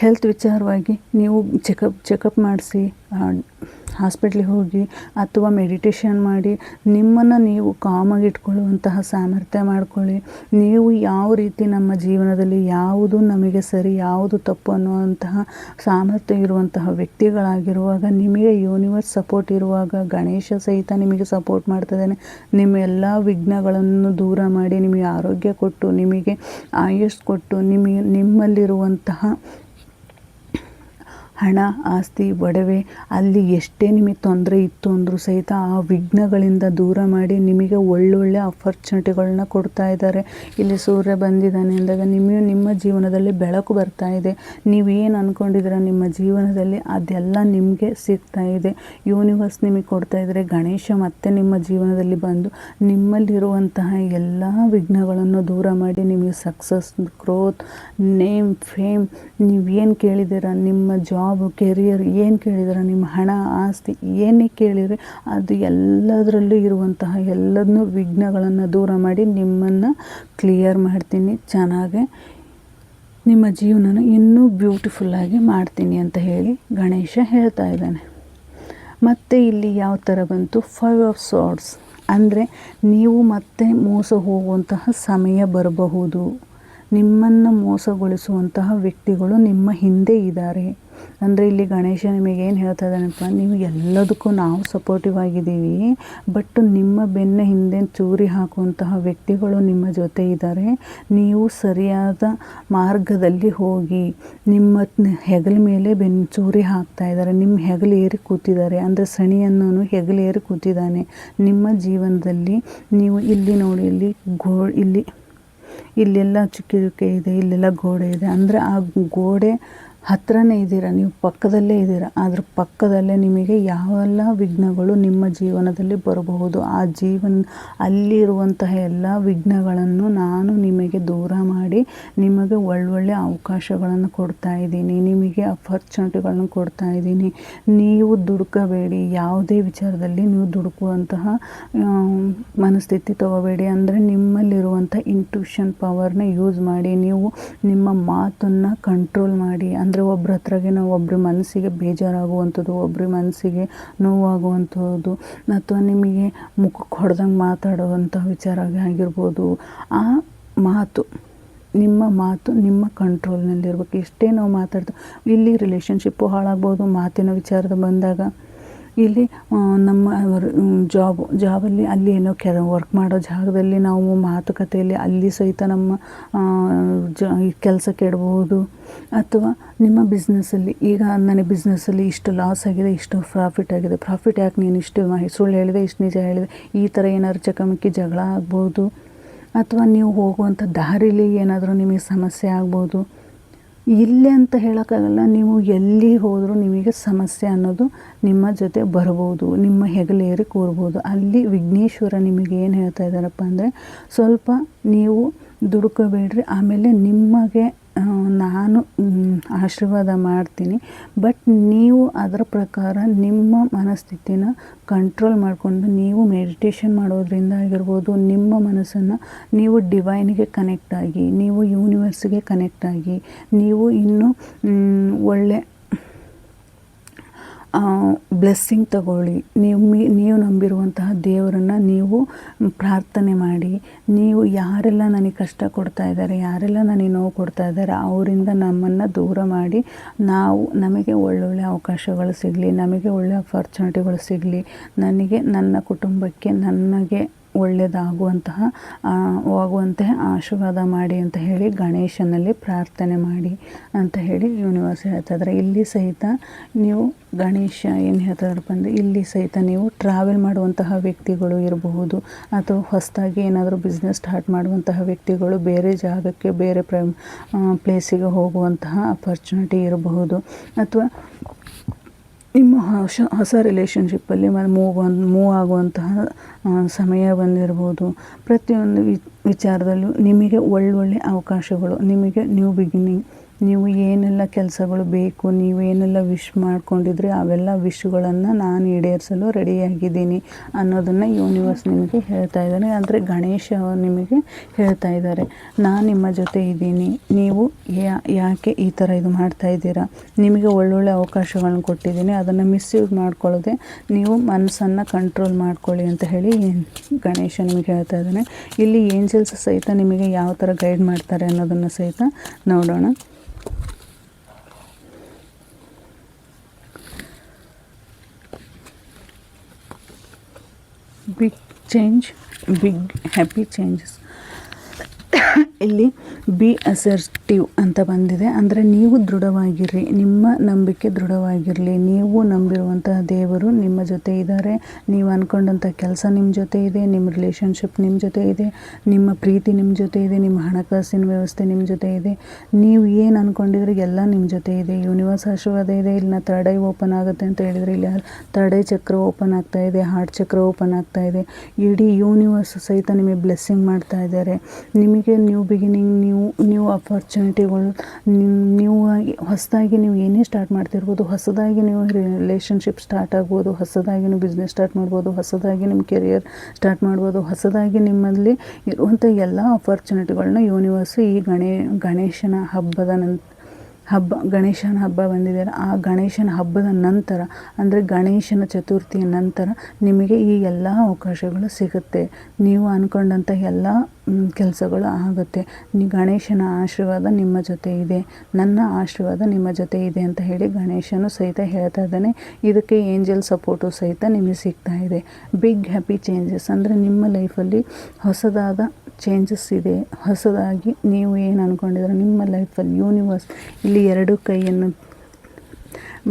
ಹೆಲ್ತ್ ವಿಚಾರವಾಗಿ ನೀವು ಚೆಕಪ್ ಚೆಕಪ್ ಮಾಡಿಸಿ ಹಾಸ್ಪಿಟ್ಲಿಗೆ ಹೋಗಿ ಅಥವಾ ಮೆಡಿಟೇಷನ್ ಮಾಡಿ ನಿಮ್ಮನ್ನು ನೀವು ಕಾಮಾಗಿ ಇಟ್ಕೊಳ್ಳುವಂತಹ ಸಾಮರ್ಥ್ಯ ಮಾಡ್ಕೊಳ್ಳಿ. ನೀವು ಯಾವ ರೀತಿ ನಮ್ಮ ಜೀವನದಲ್ಲಿ ಯಾವುದು ನಮಗೆ ಸರಿ, ಯಾವುದು ತಪ್ಪು ಅನ್ನುವಂತಹ ಸಾಮರ್ಥ್ಯ ಇರುವಂತಹ ವ್ಯಕ್ತಿಗಳಾಗಿರುವಾಗ, ನಿಮಗೆ ಯೂನಿವರ್ಸ್ ಸಪೋರ್ಟ್ ಇರುವಾಗ, ಗಣೇಶ ಸಹಿತ ನಿಮಗೆ ಸಪೋರ್ಟ್ ಮಾಡ್ತಿದ್ದಾನೆ, ನಿಮ್ಮ ಎಲ್ಲ ವಿಘ್ನಗಳನ್ನು ದೂರ ಮಾಡಿ ನಿಮಗೆ ಆರೋಗ್ಯ ಕೊಟ್ಟು, ನಿಮಗೆ ಆಯುಷ್ ಕೊಟ್ಟು, ನಿಮಗೆ ನಿಮ್ಮಲ್ಲಿರುವಂತಹ ಹಣ, ಆಸ್ತಿ, ಒಡವೆ, ಅಲ್ಲಿ ಎಷ್ಟೇ ನಿಮಗೆ ತೊಂದರೆ ಇತ್ತು ಅಂದರೂ ಸಹಿತ ಆ ವಿಘ್ನಗಳಿಂದ ದೂರ ಮಾಡಿ ನಿಮಗೆ ಒಳ್ಳೊಳ್ಳೆ ಅಪರ್ಚುನಿಟಿಗಳನ್ನ ಕೊಡ್ತಾ ಇದ್ದಾರೆ. ಇಲ್ಲಿ ಸೂರ್ಯ ಬಂದಿದ್ದಾನೆ ಅಂದಾಗ ನಿಮಗೆ ನಿಮ್ಮ ಜೀವನದಲ್ಲಿ ಬೆಳಕು ಬರ್ತಾ ಇದೆ. ನೀವೇನು ಅಂದ್ಕೊಂಡಿದ್ದೀರ ನಿಮ್ಮ ಜೀವನದಲ್ಲಿ ಅದೆಲ್ಲ ನಿಮಗೆ ಸಿಗ್ತಾ ಇದೆ. ಯೂನಿವರ್ಸ್ ನಿಮಗೆ ಕೊಡ್ತಾ ಇದ್ದಾರೆ ಗಣೇಶ ಮತ್ತೆ ನಿಮ್ಮ ಜೀವನದಲ್ಲಿ ಬಂದು ನಿಮ್ಮಲ್ಲಿರುವಂತಹ ಎಲ್ಲ ವಿಘ್ನಗಳನ್ನು ದೂರ ಮಾಡಿ ನಿಮಗೆ ಸಕ್ಸಸ್ ಗ್ರೋತ್ ನೇಮ್ ಫೇಮ್ ನೀವೇನು ಕೇಳಿದ್ದೀರ ನಿಮ್ಮ ಜಾಬ್ ಕೆರಿಯರ್ ಏನು ಕೇಳಿದ್ದೀರ ನಿಮ್ಮ ಹಣ, ಆಸ್ತಿ ಏನೇ ಕೇಳಿದರೆ ಅದು ಎಲ್ಲದರಲ್ಲೂ ಇರುವಂತಹ ಎಲ್ಲದನ್ನೂ ವಿಘ್ನಗಳನ್ನು ದೂರ ಮಾಡಿ ನಿಮ್ಮನ್ನು ಕ್ಲಿಯರ್ ಮಾಡ್ತೀನಿ, ಚೆನ್ನಾಗೆ ನಿಮ್ಮ ಜೀವನನ ಇನ್ನೂ ಬ್ಯೂಟಿಫುಲ್ಲಾಗಿ ಮಾಡ್ತೀನಿ ಅಂತ ಹೇಳಿ ಗಣೇಶ ಹೇಳ್ತಾ ಇದ್ದಾನೆ. ಮತ್ತು ಇಲ್ಲಿ ಯಾವ ಥರ ಬಂತು? ಫೈವ್ ಆಫ್ ಸಾರ್ಡ್ಸ್ ಅಂದರೆ ನೀವು ಮತ್ತೆ ಮೋಸ ಹೋಗುವಂತಹ ಸಮಯ ಬರಬಹುದು. ನಿಮ್ಮನ್ನು ಮೋಸಗೊಳಿಸುವಂತಹ ವ್ಯಕ್ತಿಗಳು ನಿಮ್ಮ ಹಿಂದೆ ಇದ್ದಾರೆ. ಅಂದರೆ ಇಲ್ಲಿ ಗಣೇಶ ನಿಮಗೆ ಏನು ಹೇಳ್ತಾ ಇದ್ದಾನಪ್ಪ ನೀವು ಎಲ್ಲದಕ್ಕೂ ನಾವು ಸಪೋರ್ಟಿವ್ ಆಗಿದ್ದೀವಿ ಬಟ್ ನಿಮ್ಮ ಬೆನ್ನ ಹಿಂದೆ ಚೂರಿ ಹಾಕುವಂತಹ ವ್ಯಕ್ತಿಗಳು ನಿಮ್ಮ ಜೊತೆ ಇದ್ದಾರೆ. ನೀವು ಸರಿಯಾದ ಮಾರ್ಗದಲ್ಲಿ ಹೋಗಿ ನಿಮ್ಮ ಹೆಗಲ ಮೇಲೆ ಬೆನ್ ಚೂರಿ ಹಾಕ್ತಾ ಇದ್ದಾರೆ. ನಿಮ್ಮ ಹೆಗಲು ಏರಿ ಕೂತಿದ್ದಾರೆ. ಅಂದರೆ ಸಣಿಯನ್ನು ಹೆಗಲು ಏರಿ ಕೂತಿದ್ದಾನೆ. ನಿಮ್ಮ ಜೀವನದಲ್ಲಿ ನೀವು ಇಲ್ಲಿ ನೋಡಿ, ಇಲ್ಲಿ ಗೋ, ಇಲ್ಲಿ, ಇಲ್ಲೆಲ್ಲ ಚುಕ್ಕಿ ಚುಕ್ಕೆ ಇದೆ, ಇಲ್ಲೆಲ್ಲ ಗೋಡೆ ಇದೆ. ಅಂದರೆ ಆ ಗೋಡೆ ಹತ್ರನೇ ಇದ್ದೀರ, ನೀವು ಪಕ್ಕದಲ್ಲೇ ಇದ್ದೀರ ಅದ್ರ ಪಕ್ಕದಲ್ಲೇ ನಿಮಗೆ ಯಾವೆಲ್ಲ ವಿಘ್ನಗಳು ನಿಮ್ಮ ಜೀವನದಲ್ಲಿ ಬರಬಹುದು, ಆ ಜೀವನ, ಅಲ್ಲಿರುವಂತಹ ಎಲ್ಲ ವಿಘ್ನಗಳನ್ನು ನಾನು ನಿಮಗೆ ದೂರ ಮಾಡಿ ನಿಮಗೆ ಒಳ್ಳೊಳ್ಳೆ ಅವಕಾಶಗಳನ್ನು ಕೊಡ್ತಾ ಇದ್ದೀನಿ, ನಿಮಗೆ ಅಪರ್ಚುನಿಟಿಗಳನ್ನು ಕೊಡ್ತಾ ಇದ್ದೀನಿ. ನೀವು ದುಡುಕಬೇಡಿ, ಯಾವುದೇ ವಿಚಾರದಲ್ಲಿ ನೀವು ದುಡುಕುವಂತಹ ಮನಸ್ಥಿತಿ ತಗೋಬೇಡಿ. ಅಂದರೆ ನಿಮ್ಮಲ್ಲಿರುವಂಥ ಇಂಟ್ಯೂಷನ್ ಪವರ್ನ ಯೂಸ್ ಮಾಡಿ, ನೀವು ನಿಮ್ಮ ಮಾತನ್ನು ಕಂಟ್ರೋಲ್ ಮಾಡಿ. ಅಂದರೆ ಒಬ್ಬರ ಹತ್ರಗೆ ನಾವು ಒಬ್ಬರ ಮನಸ್ಸಿಗೆ ಬೇಜಾರಾಗುವಂಥದ್ದು ಒಬ್ಬರ ಮನಸ್ಸಿಗೆ ನೋವಾಗುವಂಥದ್ದು ಅಥವಾ ನಿಮಗೆ ಮುಖಕ್ಕೆ ಹೊಡೆದಂಗೆ ಮಾತಾಡುವಂಥ ವಿಚಾರ ಆಗಿರ್ಬೋದು. ಆ ಮಾತು, ನಿಮ್ಮ ಮಾತು ನಿಮ್ಮ ಕಂಟ್ರೋಲ್ನಲ್ಲಿರ್ಬೇಕು ಎಷ್ಟೇ ನಾವು ಮಾತಾಡ್ತೀವಿ ಇಲ್ಲಿ ರಿಲೇಷನ್ಶಿಪ್ಪು ಹಾಳಾಗ್ಬೋದು, ಮಾತಿನ ವಿಚಾರದ ಬಂದಾಗ. ಇಲ್ಲಿ ನಮ್ಮ ಜಾಬ್ ಜಾಬಲ್ಲಿ ಅಲ್ಲಿ ಏನೋ ಕೆಲ ವರ್ಕ್ ಮಾಡೋ ಜಾಗದಲ್ಲಿ ನಾವು ಮಾತುಕತೆಯಲ್ಲಿ ಅಲ್ಲಿ ಸಹಿತ ನಮ್ಮ ಜ ಕೆಲಸ ಕೆಡಬಹುದು ಅಥವಾ ನಿಮ್ಮ ಬಿಸ್ನೆಸ್ಸಲ್ಲಿ ಈಗ ನನಗೆ ಬಿಸ್ನೆಸ್ಸಲ್ಲಿ ಇಷ್ಟು ಲಾಸ್ ಆಗಿದೆ, ಇಷ್ಟು ಪ್ರಾಫಿಟ್ ಆಗಿದೆ. ಪ್ರಾಫಿಟ್ ಯಾಕೆ ನೀನು ಇಷ್ಟು ಸುಳ್ಳು ಹೇಳಿದೆ, ಇಷ್ಟು ನಿಜ ಹೇಳಿದೆ? ಈ ಥರ ಏನಾದ್ರು ಚಕಮಕಿ, ಜಗಳ ಆಗ್ಬೋದು? ಅಥವಾ ನೀವು ಹೋಗುವಂಥ ದಾರಿಲಿ ಏನಾದರೂ ನಿಮಗೆ ಸಮಸ್ಯೆ ಆಗ್ಬೋದು? ಇಲ್ಲೇ ಅಂತ ಹೇಳೋಕ್ಕಾಗಲ್ಲ. ನೀವು ಎಲ್ಲಿ ಹೋದರೂ ನಿಮಗೆ ಸಮಸ್ಯೆ ಅನ್ನೋದು ನಿಮ್ಮ ಜೊತೆ ಬರ್ಬೋದು, ನಿಮ್ಮ ಹೆಗಲೇರಿ ಕೂರ್ಬೋದು. ಅಲ್ಲಿ ವಿಘ್ನೇಶ್ವರ ನಿಮಗೆ ಏನು ಹೇಳ್ತಾ ಇದ್ದಾರಪ್ಪ ಅಂದರೆ, ಸ್ವಲ್ಪ ನೀವು ದುಡ್ಕೋಬೇಡ್ರಿ, ಆಮೇಲೆ ನಿಮಗೆ ನಾನು ಆಶೀರ್ವಾದ ಮಾಡ್ತೀನಿ. ಬಟ್ ನೀವು ಅದರ ಪ್ರಕಾರ ನಿಮ್ಮ ಮನಸ್ಥಿತಿನ ಕಂಟ್ರೋಲ್ ಮಾಡಿಕೊಂಡು ನೀವು ಮೆಡಿಟೇಷನ್ ಮಾಡೋದ್ರಿಂದ ಆಗಿರ್ಬೋದು, ನಿಮ್ಮ ಮನಸ್ಸನ್ನು ನೀವು ಡಿವೈನ್ಗೆ ಕನೆಕ್ಟ್ ಆಗಿ, ನೀವು ಯೂನಿವರ್ಸ್ಗೆ ಕನೆಕ್ಟ್ ಆಗಿ, ನೀವು ಇನ್ನೂ ಒಳ್ಳೆ ಬ್ಲೆಸ್ಸಿಂಗ್ ತಗೊಳ್ಳಿ. ನೀವು ನೀವು ನಂಬಿರುವಂತಹ ದೇವರನ್ನು ನೀವು ಪ್ರಾರ್ಥನೆ ಮಾಡಿ. ನೀವು ಯಾರೆಲ್ಲ ನನಗೆ ಕಷ್ಟ ಕೊಡ್ತಾ ಇದ್ದಾರೆ, ಯಾರೆಲ್ಲ ನನಗೆ ನೋವು ಕೊಡ್ತಾ ಇದ್ದಾರೆ, ಅವರಿಂದ ನಮ್ಮನ್ನು ದೂರ ಮಾಡಿ. ನಾವು, ನಮಗೆ ಒಳ್ಳೊಳ್ಳೆ ಅವಕಾಶಗಳು ಸಿಗಲಿ, ನಮಗೆ ಒಳ್ಳೆ ಅಪರ್ಚುನಿಟಿಗಳು ಸಿಗಲಿ. ನನಗೆ, ನನ್ನ ಕುಟುಂಬಕ್ಕೆ, ನನಗೆ ಒಳ್ಳೆಯದಾಗುವಂತಹ ಹೋಗುವಂತೆ ಆಶೀರ್ವಾದ ಮಾಡಿ ಅಂತ ಹೇಳಿ ಗಣೇಶನಲ್ಲಿ ಪ್ರಾರ್ಥನೆ ಮಾಡಿ ಅಂತ ಹೇಳಿ ಯೂನಿವರ್ಸ್ ಹೇಳ್ತಾ ಇದ್ದಾರೆ ಇಲ್ಲಿ ಸಹಿತ ನೀವು ಗಣೇಶ ಏನು ಹೇಳ್ತಾರಪ್ಪ ಅಂದರೆ ಇಲ್ಲಿ ಸಹಿತ ನೀವು ಟ್ರಾವೆಲ್ ಮಾಡುವಂತಹ ವ್ಯಕ್ತಿಗಳು ಇರಬಹುದು ಅಥವಾ ಹೊಸದಾಗಿ ಏನಾದರೂ ಬಿಸ್ನೆಸ್ ಸ್ಟಾರ್ಟ್ ಮಾಡುವಂತಹ ವ್ಯಕ್ತಿಗಳು ಬೇರೆ ಜಾಗಕ್ಕೆ, ಬೇರೆ ಪ್ರ ಪ್ಲೇಸಿಗೆ ಹೋಗುವಂತಹ ಅಪರ್ಚುನಿಟಿ ಇರಬಹುದು. ಅಥವಾ ನಿಮ್ಮ ಹೊಸ ಹೊಸ ರಿಲೇಷನ್ಶಿಪ್ಪಲ್ಲಿ ಮೂವ್ ಮೂವ್ ಆಗುವಂತಹ ಸಮಯ ಬಂದಿರ್ಬೋದು. ಪ್ರತಿಯೊಂದು ವಿಚಾರದಲ್ಲೂ ನಿಮಗೆ ಒಳ್ಳೊಳ್ಳೆ ಅವಕಾಶಗಳು, ನಿಮಗೆ ನ್ಯೂ ಬಿಗಿನಿಂಗ್ ನೀವು ಏನೆಲ್ಲ ಕೆಲಸಗಳು ಬೇಕು, ನೀವು ಏನೆಲ್ಲ ವಿಶ್ ಮಾಡ್ಕೊಂಡಿದ್ರಿ, ಅವೆಲ್ಲ ವಿಶ್ಗಳನ್ನು ನಾನು ಈಡೇರಿಸಲು ರೆಡಿಯಾಗಿದ್ದೀನಿ ಅನ್ನೋದನ್ನು ಯೂನಿವರ್ಸ್ ನಿಮಗೆ ಹೇಳ್ತಾ ಇದ್ದಾನೆ. ಅಂದರೆ ಗಣೇಶ ನಿಮಗೆ ಹೇಳ್ತಾ ಇದ್ದಾರೆ. ನಾನು ನಿಮ್ಮ ಜೊತೆ ಇದ್ದೀನಿ. ನೀವು ಯಾಕೆ ಈ ಥರ ಇದು ಮಾಡ್ತಾ ಇದ್ದೀರಾ? ನಿಮಗೆ ಒಳ್ಳೊಳ್ಳೆ ಅವಕಾಶಗಳನ್ನು ಕೊಟ್ಟಿದ್ದೀನಿ. ಅದನ್ನು ಮಿಸ್ಯೂಸ್ ಮಾಡ್ಕೊಳ್ಳೋದೆ ನೀವು ಮನಸ್ಸನ್ನು ಕಂಟ್ರೋಲ್ ಮಾಡ್ಕೊಳ್ಳಿ ಅಂತ ಹೇಳಿ ಗಣೇಶ ನಿಮಗೆ ಹೇಳ್ತಾ ಇದ್ದಾನೆ. ಇಲ್ಲಿ ಏಂಜಲ್ಸ್ ಸಹಿತ ನಿಮಗೆ ಯಾವ ಥರ ಗೈಡ್ ಮಾಡ್ತಾರೆ ಅನ್ನೋದನ್ನು ಸಹಿತ ನೋಡೋಣ big change big happy changes ಇಲ್ಲಿ ಬಿ ಅಸರ್ಟಿವ್ ಅಂತ ಬಂದಿದೆ. ಅಂದರೆ ನೀವು ದೃಢವಾಗಿರ್ರಿ, ನಿಮ್ಮ ನಂಬಿಕೆ ದೃಢವಾಗಿರಲಿ. ನೀವು ನಂಬಿರುವಂತಹ ದೇವರು ನಿಮ್ಮ ಜೊತೆ ಇದ್ದಾರೆ. ನೀವು ಅಂದ್ಕೊಂಡಂಥ ಕೆಲಸ ನಿಮ್ಮ ಜೊತೆ ಇದೆ, ನಿಮ್ಮ ರಿಲೇಷನ್ಶಿಪ್ ನಿಮ್ಮ ಜೊತೆ ಇದೆ, ನಿಮ್ಮ ಪ್ರೀತಿ ನಿಮ್ಮ ಜೊತೆ ಇದೆ, ನಿಮ್ಮ ಹಣಕಾಸಿನ ವ್ಯವಸ್ಥೆ ನಿಮ್ಮ ಜೊತೆ ಇದೆ. ನೀವು ಏನು ಅಂದ್ಕೊಂಡಿದ್ರೆ ಎಲ್ಲ ನಿಮ್ಮ ಜೊತೆ ಇದೆ. ಯೂನಿವರ್ಸ್ ಆಶೀರ್ವಾದ ಇದೆ. ಇಲ್ಲಿ ನಾ ಥರ್ಡ್ ಐ ಓಪನ್ ಆಗುತ್ತೆ ಅಂತ ಹೇಳಿದರೆ ಇಲ್ಲಿ ಥರ್ಡ್ ಐ ಚಕ್ರ ಓಪನ್ ಆಗ್ತಾ ಇದೆ ಹಾರ್ಟ್ ಚಕ್ರ ಓಪನ್ ಆಗ್ತಾ ಇದೆ. ಇಡೀ ಯೂನಿವರ್ಸ್ ಸಹಿತ ನಿಮಗೆ ಬ್ಲೆಸ್ಸಿಂಗ್ ಮಾಡ್ತಾ ಇದ್ದಾರೆ. ನಿಮಗೆ ನ್ಯೂ ಬಿಗಿನಿಂಗ್ ನ್ಯೂ ನ್ಯೂ ಅಪರ್ಚುನಿಟಿಗಳು ನ್ಯೂ ನೀವು ಹೊಸದಾಗಿ ನೀವು ಏನೇ ಸ್ಟಾರ್ಟ್ ಮಾಡ್ತಿರ್ಬೋದು, ಹೊಸದಾಗಿ ನೀವು ರಿಲೇಷನ್ಶಿಪ್ ಸ್ಟಾರ್ಟ್ ಆಗ್ಬೋದು, ಹೊಸದಾಗಿ ನೀವು ಬಿಸ್ನೆಸ್ ಸ್ಟಾರ್ಟ್ ಮಾಡ್ಬೋದು, ಹೊಸದಾಗಿ ನಿಮ್ಮ ಕೆರಿಯರ್ ಸ್ಟಾರ್ಟ್ ಮಾಡ್ಬೋದು, ಹೊಸದಾಗಿ ನಿಮ್ಮಲ್ಲಿ ಇರುವಂಥ ಎಲ್ಲ ಆಪರ್ಚುನಿಟಿಗಳನ್ನ ಯೂನಿವರ್ಸು ಈ ಗಣೇ, ಗಣೇಶನ ಹಬ್ಬದ ನಂತರ ಹಬ್ಬ, ಗಣೇಶನ ಹಬ್ಬ ಬಂದಿದೆ. ಆ ಗಣೇಶನ ಹಬ್ಬದ ನಂತರ, ಅಂದರೆ ಗಣೇಶನ ಚತುರ್ಥಿಯ ನಂತರ ನಿಮಗೆ ಈ ಎಲ್ಲ ಅವಕಾಶಗಳು ಸಿಗುತ್ತೆ. ನೀವು ಅಂದ್ಕೊಂಡಂಥ ಎಲ್ಲ ಕೆಲಸಗಳು ಆಗುತ್ತೆ. ನೀ ಗಣೇಶನ ಆಶೀರ್ವಾದ ನಿಮ್ಮ ಜೊತೆ ಇದೆ. ನನ್ನ ಆಶೀರ್ವಾದ ನಿಮ್ಮ ಜೊತೆ ಇದೆ ಅಂತ ಹೇಳಿ ಗಣೇಶನು ಸಹಿತ ಹೇಳ್ತಾ ಇದ್ದಾನೆ. ಇದಕ್ಕೆ ಏಂಜಲ್ ಸಪೋರ್ಟು ಸಹಿತ ನಿಮಗೆ ಸಿಗ್ತಾ ಇದೆ. ಬಿಗ್ ಹ್ಯಾಪಿ ಚೇಂಜಸ್ ಅಂದರೆ ನಿಮ್ಮ ಲೈಫಲ್ಲಿ ಹೊಸದಾದ ಚೇಂಜಸ್ ಇದೆ. ಹೊಸದಾಗಿ ನೀವು ಏನು ಅಂದ್ಕೊಂಡಿದ್ರೆ ನಿಮ್ಮ ಲೈಫಲ್ಲಿ ಯೂನಿವರ್ಸ್ ಇಲ್ಲಿ ಎರಡು ಕೈಯನ್ನು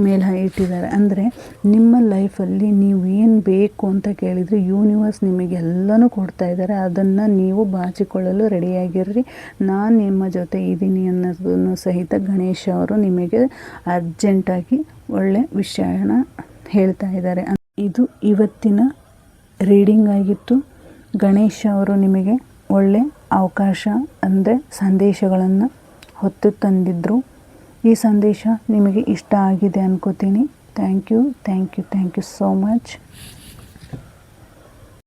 ಮೇಲೆ ಇಟ್ಟಿದ್ದಾರೆ. ಅಂದರೆ ನಿಮ್ಮ ಲೈಫಲ್ಲಿ ನೀವು ಏನು ಬೇಕು ಅಂತ ಕೇಳಿದರೆ ಯೂನಿವರ್ಸ್ ನಿಮಗೆಲ್ಲನೂ ಕೊಡ್ತಾ ಇದ್ದಾರೆ. ಅದನ್ನು ನೀವು ಬಾಚಿಕೊಳ್ಳಲು ರೆಡಿಯಾಗಿರ್ರಿ ನಾನು ನಿಮ್ಮ ಜೊತೆ ಇದ್ದೀನಿ ಅನ್ನೋದನ್ನು ಸಹಿತ ಗಣೇಶ ಅವರು ನಿಮಗೆ ಅರ್ಜೆಂಟಾಗಿ ಒಳ್ಳೆ ವಿಷಯನ ಹೇಳ್ತಾ ಇದ್ದಾರೆ. ಇದು ಇವತ್ತಿನ ರೀಡಿಂಗ್ ಆಗಿತ್ತು. ಗಣೇಶ ಅವರು ನಿಮಗೆ ಒಳ್ಳೆ ಅವಕಾಶ ಅಂದರೆ ಸಂದೇಶಗಳನ್ನು ಹೊತ್ತು ತಂದಿದ್ದರು ಈ ಸಂದೇಶ ನಿಮಗೆ ಇಷ್ಟ ಆಗಿದೆ ಅನ್ಕೋತೀನಿ. Thank you thank you thank you so much